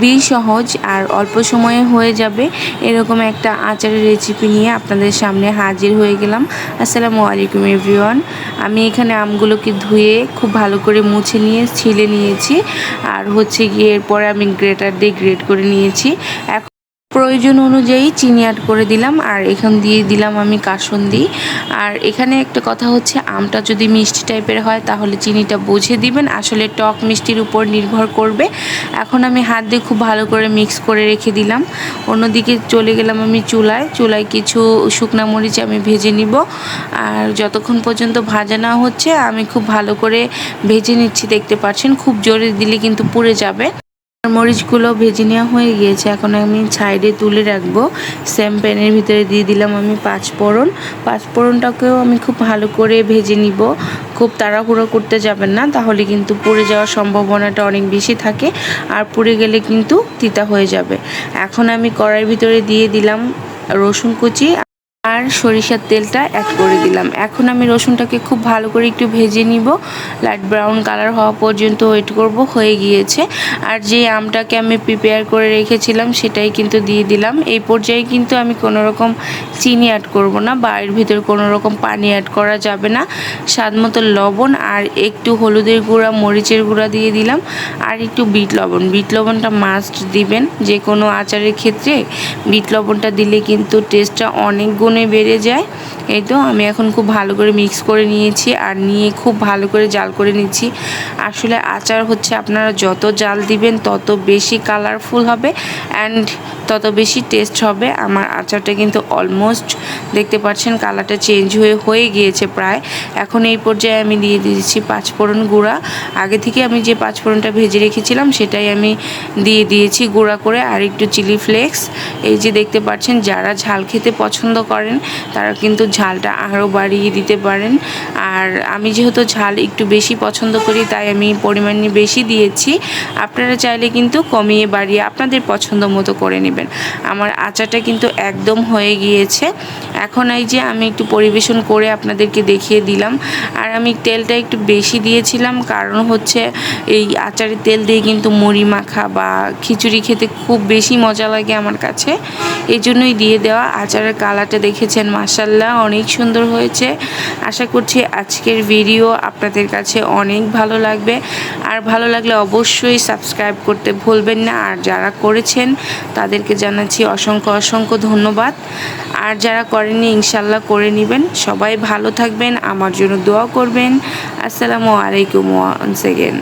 খুবই সহজ আর অল্প সময়ে হয়ে যাবে। এরকম একটা আচারের রেসিপি নিয়ে আপনাদের সামনে হাজির হয়ে গেলাম। আসসালামু আলাইকুম এভরিওয়ান আমি এখানে আমগুলোকে ধুয়ে খুব ভালো করে মুছে নিয়ে, ছিলে নিয়েছি। আর হচ্ছে গিয়ে এরপরে আমি গ্রেটার দিয়ে গ্রেট করে নিয়েছি। এখন প্রয়োজন অনুযায়ী চিনি অ্যাড করে দিলাম, আর এখান দিয়ে দিলাম আমি কাসন্দি। আর এখানে একটা কথা হচ্ছে, আমটা যদি মিষ্টি টাইপের হয়, তাহলে চিনিটা বুঝে দিবেন। আসলে টক মিষ্টির উপর নির্ভর করবে। এখন আমি হাত দিয়ে খুব ভালো করে মিক্স করে রেখে দিলাম। অন্যদিকে চলে গেলাম আমি চুলায়। চুলায় কিছু শুকনা মরিচ আমি ভেজে নিব। আর যতক্ষণ পর্যন্ত ভাজা না হচ্ছে, আমি খুব ভালো করে ভেজে নিচ্ছি। দেখতে পাচ্ছেন, খুব জোরে দিলে কিন্তু পুড়ে যাবে। মরিচগুলো ভেজে নেওয়া হয়ে গিয়েছে। এখন আমি সাইডে তুলে রাখব। সেম প্যানের ভিতরে দিয়ে দিলাম আমি পাঁচ ফোড়ন পাঁচ ফোড়নটাকেও আমি খুব ভালো করে ভেজে নিব। খুব তাড়াহুড়ো করতে যাবেন না, তাহলে কিন্তু পুড়ে যাওয়ার সম্ভাবনাটা অনেক বেশি থাকে আর পুড়ে গেলে কিন্তু তিতা হয়ে যাবে। এখন আমি কড়াইয়ের ভিতরে দিয়ে দিলাম রসুন কুচি। আর সরিষার তেলটা অ্যাড করে দিলাম। এখন আমি রসুনটাকে খুব ভালো করে একটু ভেজে নিব। লাইট ব্রাউন কালার হওয়া পর্যন্ত ওয়েট করব, হয়ে গিয়েছে। আর যে আমটাকে আমি প্রিপেয়ার করে রেখেছিলাম, সেটাই কিন্তু দিয়ে দিলাম। এই পর্যায়ে কিন্তু আমি কোনো রকম চিনি অ্যাড করব না বা এর ভিতরে কোনো রকম পানি অ্যাড করা যাবে না। স্বাদ মতো লবণ আর একটু হলুদের গুঁড়া, মরিচের গুঁড়া দিয়ে দিলাম। আর একটু বিট লবণ। বিট লবণটা মাস্ট দিবেন যে কোনো আচারের ক্ষেত্রে। বিট লবণটা দিলে কিন্তু টেস্টটা অনেক গুণে বেড়ে যায়। এই তো আমি এখন খুব ভালো করে মিক্স করে নিয়েছি আর নিয়ে খুব ভালো করে জাল করে নিচ্ছি। আসলে আচার হচ্ছে আপনারা যত জাল দিবেন তত বেশি কালারফুল হবে অ্যান্ড তত বেশি টেস্ট হবে। আমার আচারটা কিন্তু অলমোস্ট দেখতে পাচ্ছেন কালারটা চেঞ্জ হয়ে হয়ে গিয়েছে প্রায়। এখন এই পর্যায়ে আমি দিয়ে দিয়েছি পাঁচফোড়ন গুঁড়া। আগে থেকে আমি যে পাঁচফোড়নটা ভেজে রেখেছিলাম সেটাই আমি দিয়ে দিয়েছি গুঁড়া করে। আর একটু চিলি ফ্লেক্স এই যে দেখতে পাচ্ছেন যারা ঝাল খেতে পছন্দ করেন তারা কিন্তু ঝালটা আরও বাড়িয়ে দিতে পারেন। আর আমি যেহেতু ঝাল একটু বেশি পছন্দ করি, তাই আমি পরিমাণ বেশি দিয়েছি। আপনারা চাইলে কিন্তু কমিয়ে বাড়িয়ে আপনাদের পছন্দ মতো করে নেবেন। আমার আচারটা কিন্তু একদম হয়ে গিয়েছে। এখন এই যে আমি একটু পরিবেশন করে আপনাদেরকে দেখিয়ে দিলাম। আর আমি তেলটা একটু বেশি দিয়েছিলাম, কারণ হচ্ছে এই আচারের তেল দিয়ে কিন্তু মুড়ি মাখা বা খিচুড়ি খেতে খুব বেশি মজা লাগে আমার কাছে। এই জন্যই দিয়ে দেওয়া আচারের কালারটা দেখেছেন মাসাল্লাহ অনেক সুন্দর হয়েছে। আশা করছি আজকের ভিডিও আপনাদের কাছে অনেক ভালো লাগবে। আর ভালো লাগলে অবশ্যই সাবস্ক্রাইব করতে ভুলবেন না। আর যারা করেছেন, তাদেরকে জানাচ্ছি অসংখ্য অসংখ্য ধন্যবাদ। আর যারা করেননি ইনশাল্লাহ করে নেবেন। সবাই ভালো থাকবেন, আমার জন্য দোয়া করবেন। আসসালামু আলাইকুম ওয়ান্স এগেন